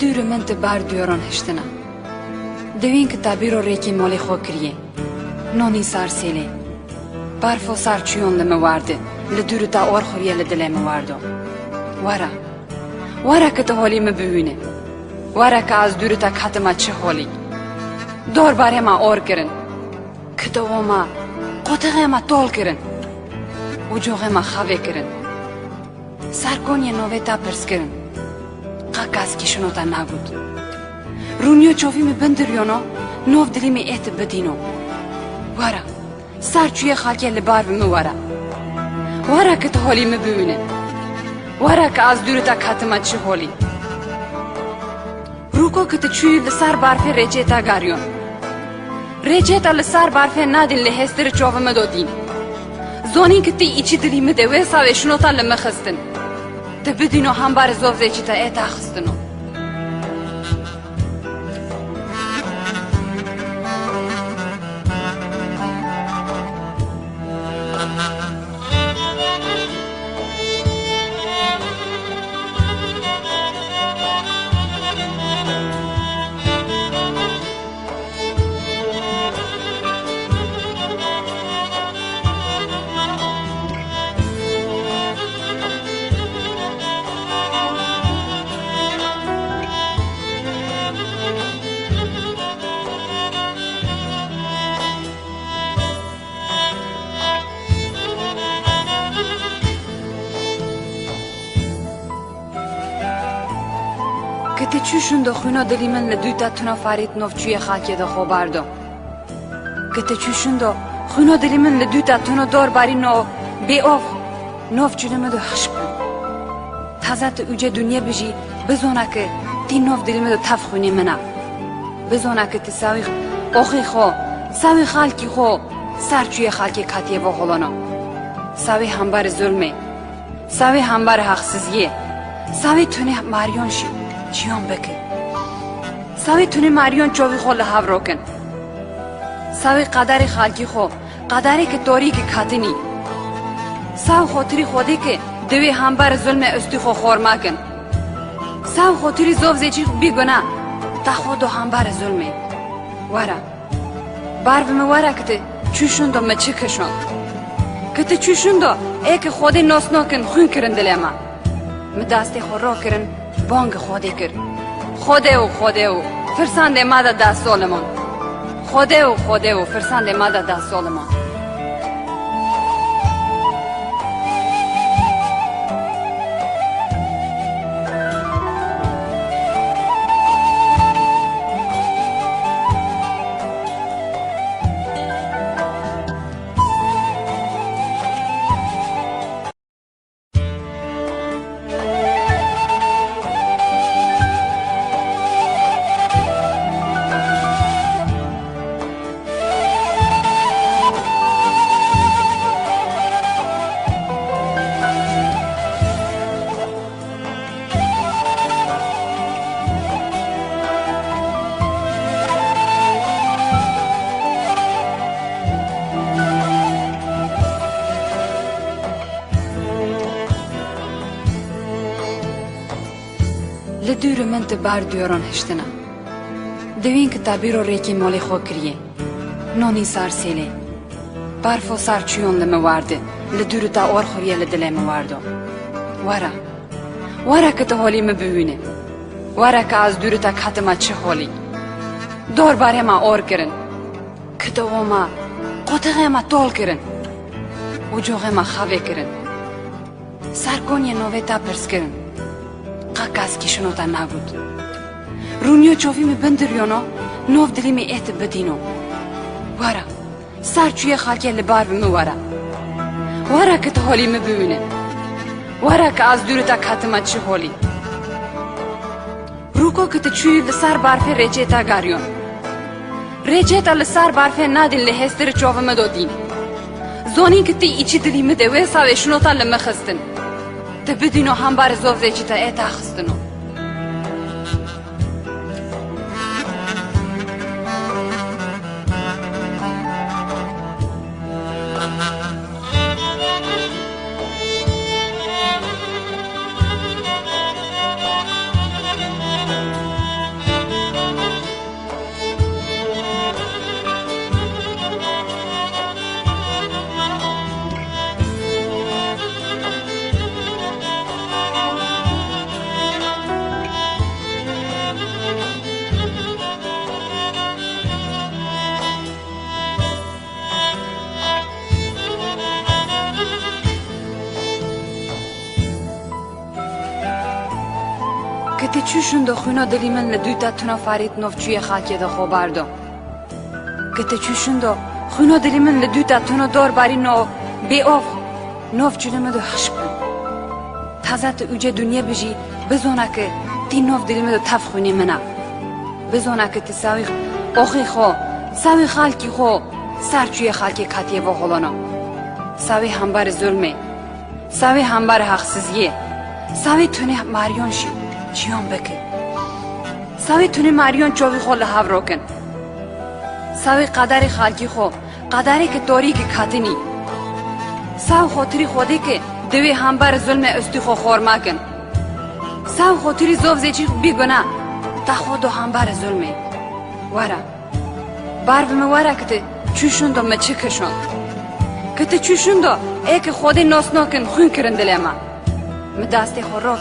دو رومنت بار دیاران هشتنا دوین کتابی رو ریکی مالی خو کریه نونی سار سیلی پرفو سار چویون لی موارده لی تا اوار خویه لی دلی موارده وارا وارا کتا حالی می بوینه وارا که از دورو تا کت ما چه حالی دور باره ما اوار کرن کتا و ما قطغه ما تول کرن و جوغه ما خوه کرن سرکونی نوه تا پرس کرن Makas kishun ota nagut. Runjo qovimi bëndërjono, nov dërimi e të bëdino. Vara, sar që e khake lë barbi vara. Vara këtë holi më bëjune. Vara ka az dyrëta katëma që holi. Ruko këtë qyë lë sar barfe reqeta garjon. Reqeta lë sar barfe nadin lë hestërë qovë më dodin. Zonin këti i që dërimi dhe vesa dhe shunota lë. تبدینو هم بر زوزه چیتا ات اخستنو که چو شون دو خونه دلی من له دوی تاتونا فرید نو چوی خاکی ده خو بردم که ته چو دو خونه دلی من له دوی تاتونا دور بری نو بی اوف نو چونه مده خش کو تازه ته اوجه دنیا بجی بزونه که تی نو دلی مده تف خونی منا. بزونه که تی ساوی خو ساوی خالکی خو سر چوی خاکی کاتیه با خولونو ساوی همبر ظلمی ساوی همبر حقسزی ساوی تونه ماریون شید چیان بکن سوی تونی ماریون چوی خو لحو روکن سوی قدر خالکی خو قدری که توری که کتنی سو خاطری خودی که دوی همبر ظلم استی خو خورما کن. سو خاطری زوف زیچی بی گناه تا خودو همبر ظلمه ورا بار بمه ورا که چوشون دو مچه کشون که ته چوشون دو ای که خودی ناس ناکن خون کرن دلیما مداستی خور را کرن. بانگ خودی کرد. خوده و خوده و فرسند ماده ده سولمان خوده و خوده و فرسند ماده ده سولمان ده دو رومن تا بار دیاران هشتنا دوین که تابیر و ریکی مالی خواه کریه نانی سر سیلی بار فو سار چویان ده موارده لی دو تا آر خویه لی دلی موارده وارا وارا که تا حالی مبهونه وارا که از دو رو تا کت ما چه حالی دار باره ما آر کرن کتا و ما قطقه ما تال کرن و ما خواه کرن سرکونی نوه تا پرس کرن ka kas kishun ota navut. Runjo qofi me bëndërjono, nov dilimi e të bëdino. Vara, sar qyje halke li barbi me vara. Vara këtë holi me bëmine. Vara ka az dyrë ta katıma që holi. Ruko këtë qyje lë sar barfe reçeta garjon. Reçeta lë sar barfe nadin lë hestërë qovë me dodin. Zonin këti i që dilimi dhe vesa ve shunota lë me khëstën. بدینو هم بار زوزه چی تا ایتا خستنو که چوشون دو خوینا دلی من لدوی تا تنا فارید نوف چوی خاکی دا خو باردو که تی چوشون دو خوینا دلی من لدوی تا تنا دور باری نو بی اوف. نوف چونه دو کن تازه تو اوجه دنیا بجی بزونه که تی نوف دلی من تف خوینی منه. بزونه که تی ساوی اوخی خو ساوی خالکی خو سرچوی خالکی کتیه و خلانو ساوی همبر ظلمه. ساوی همبر حقسیزیه ساوی تونه ماریون شی. جیان بکن. ساوی تونه ماریون چوی خو لحو روکن ساوی قدر خالکی خو قدری که توری که کتنی ساو خاطری خودی که دوی همبر ظلم استی خو خورما کن. ساو خاطری زوف زیچی بی گناه. تا خود و همبر ظلمه ورا. بار بمه ورا که چوشون دو مچه کشون که چوشون دو ای که خودی ناس ناکن خون کرن دل ما. مدستی خور را